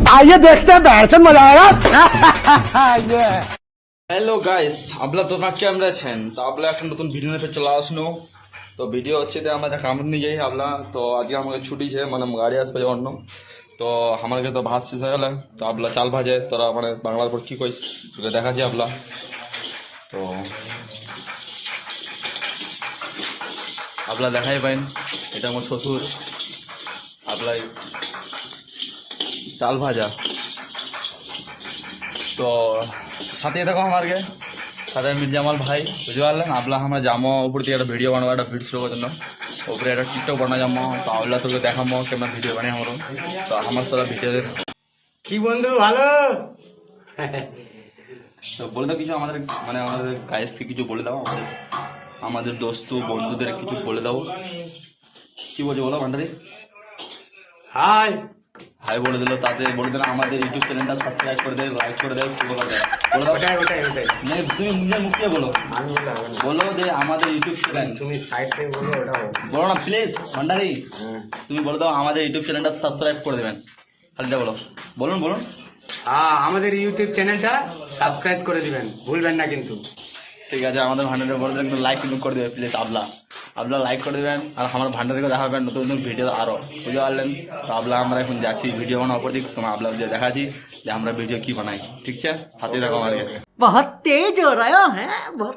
आइए देखते हैं बैठन मजा आएगा ये হ্যালো গাইস আপনারা তোমরা কেমন আছেন তো আপনারা একটা নতুন ভিডিও নিয়ে চলে আসনো তো ভিডিও হচ্ছে যে আমরা যা কামড় নিয়ে যাই আপনারা তো আজকে আমাকে ছুটি আছে মানে গাড়ি আসবে অন্য তো আমাকে তো ভাত শেষ হয়ে গেলে তো আপনারা চাল ভাজে তোরা মানে বাংলার পর কি কইস তোকে দেখাচ্ছি আপনার তো আপনারা দেখাই পাইন এটা আমার শ্বশুর আপনার চাল ভাজা। তো সাথে দেখো আমারকে সাথে মির্জামাল ভাই বুঝতে পারলেন? আপলা আমরা যাব উপর থেকে একটা ভিডিও বানাবো একটা ভিডিও শুরু জন্য। উপরে একটা টিকটক বানা যাব তো আবলা তোকে দেখাবো কেমন ভিডিও বানিয়ে আমার তো আমার সারা ভিডিও কি বন্ধু ভালো? তো বলে দাও কিছু আমাদের মানে আমাদের গায়েসকে কিছু বলে দাও আমাদের আমাদের দোস্ত বন্ধুদের কিছু বলে দাও। কি বলছো বলো ভান্ডারি? হাই হাই বলে দিল তাতে বলে দিল আমাদের ইউটিউব চ্যানেলটা সাবস্ক্রাইব করে দেয় লাইক করে দেয় কি বলে দেয় বলে দাও। ওটাই ওটাই ওটাই। মানে তুমি মুখে মুখে বলো। আমি বললাম। বলো যে আমাদের ইউটিউব চ্যানেল তুমি সাইড থেকে বলো ওটা বলো না প্লিজ ভান্ডারি। হ্যাঁ। তুমি বলে দাও আমাদের ইউটিউব চ্যানেলটা সাবস্ক্রাইব করে দেবেন। খালিটা বলো। বলুন বলুন। হ্যাঁ আমাদের ইউটিউব চ্যানেলটা সাবস্ক্রাইব করে দিবেন। ভুলবেন না কিন্তু। ঠিক আছে আমাদের ভান্ডারে বলে দেবেন লাইক করে দেবে প্লিজ আবলা। আবলা লাইক করে দেবেন আর আমার ভান্ডারকে দেখাবেন নতুন নতুন ভিডিও আরো বুঝতে পারলেন তো আবলা আমরা এখন যাচ্ছি ভিডিও বানাবো অপর দিক তোমার আবলা দিয়ে দেখাচ্ছি যে আমরা ভিডিও কি বানাই ঠিক আছে হাতে দেখো আমাদেরকে बहुत तेज हो रहा है बहुत